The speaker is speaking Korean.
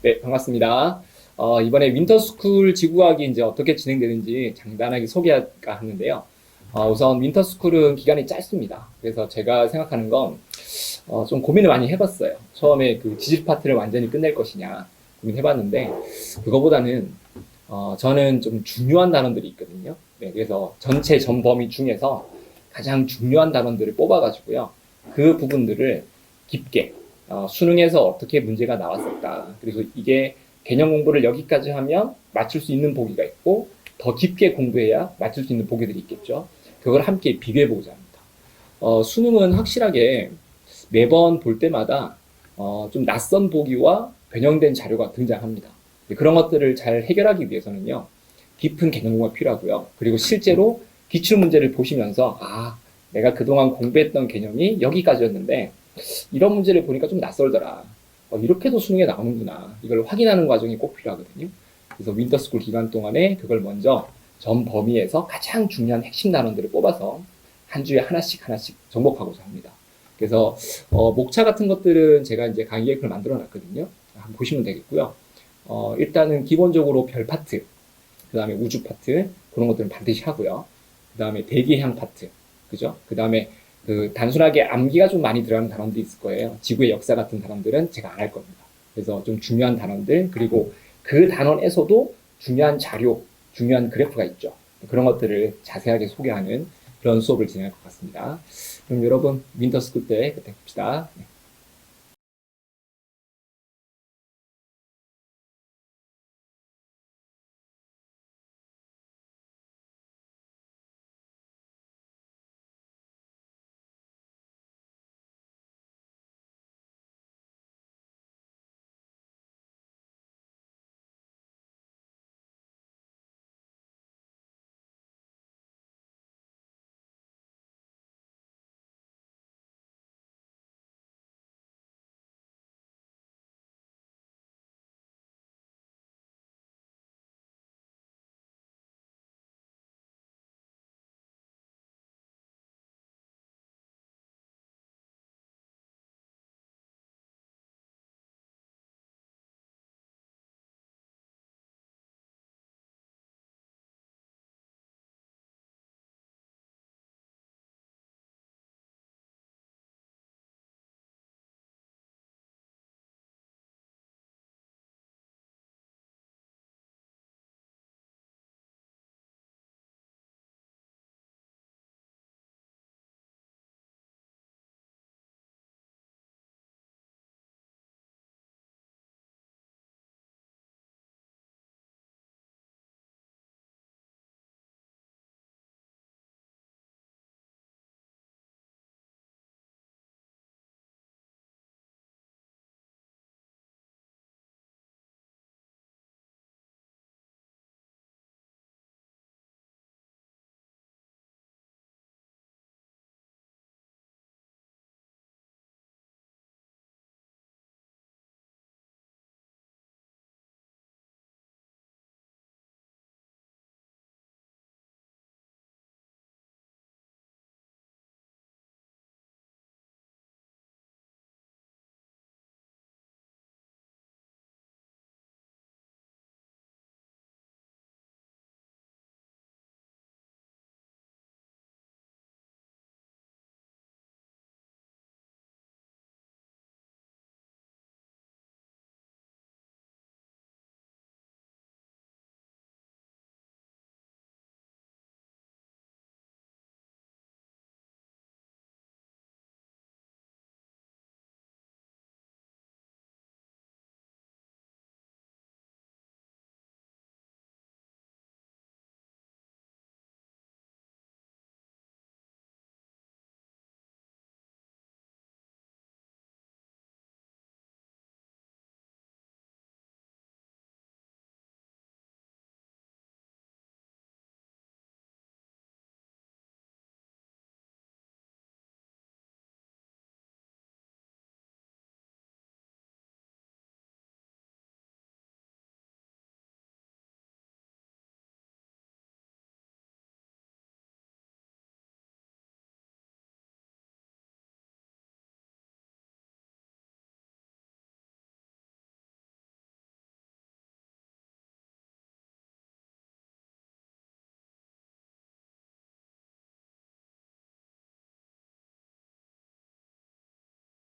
네, 반갑습니다. 어, 이번에 윈터스쿨 지구학이 이제 어떻게 진행되는지 간단하게 소개할까 하는데요. 어, 우선 윈터스쿨은 기간이 짧습니다. 그래서 제가 생각하는 건, 어, 좀 고민을 많이 해봤어요. 처음에 그 지질 파트를 완전히 끝낼 것이냐 고민해봤는데, 그거보다는, 어, 저는 좀 중요한 단원들이 있거든요. 네, 그래서 전체 전 범위 중에서 가장 중요한 단원들을 뽑아가지고요. 그 부분들을 깊게, 어, 수능에서 어떻게 문제가 나왔었다. 그리고 이게 개념 공부를 여기까지 하면 맞출 수 있는 보기가 있고 더 깊게 공부해야 맞출 수 있는 보기들이 있겠죠. 그걸 함께 비교해 보고자 합니다. 어, 수능은 확실하게 매번 볼 때마다 어, 좀 낯선 보기와 변형된 자료가 등장합니다. 그런 것들을 잘 해결하기 위해서는요, 깊은 개념 공부가 필요하고요. 그리고 실제로 기출 문제를 보시면서 아, 내가 그동안 공부했던 개념이 여기까지였는데 이런 문제를 보니까 좀 낯설더라. 어, 이렇게도 수능에 나오는구나. 이걸 확인하는 과정이 꼭 필요하거든요. 그래서 윈터스쿨 기간 동안에 그걸 먼저 전 범위에서 가장 중요한 핵심 단원들을 뽑아서 한 주에 하나씩 하나씩 정복하고자 합니다. 그래서 어, 목차 같은 것들은 제가 이제 강의 계획을 만들어 놨거든요. 한번 보시면 되겠고요. 어, 일단은 기본적으로 별 파트, 그 다음에 우주 파트, 그런 것들은 반드시 하고요. 그 다음에 대기형 파트, 그죠? 그 다음에 그 단순하게 암기가 좀 많이 들어가는 단원들이 있을 거예요. 지구의 역사 같은 단원들은 제가 안 할 겁니다. 그래서 좀 중요한 단원들, 그리고 그 단원에서도 중요한 자료, 중요한 그래프가 있죠. 그런 것들을 자세하게 소개하는 그런 수업을 진행할 것 같습니다. 그럼 여러분, 윈터 스쿨 때 그때 봅시다. 네.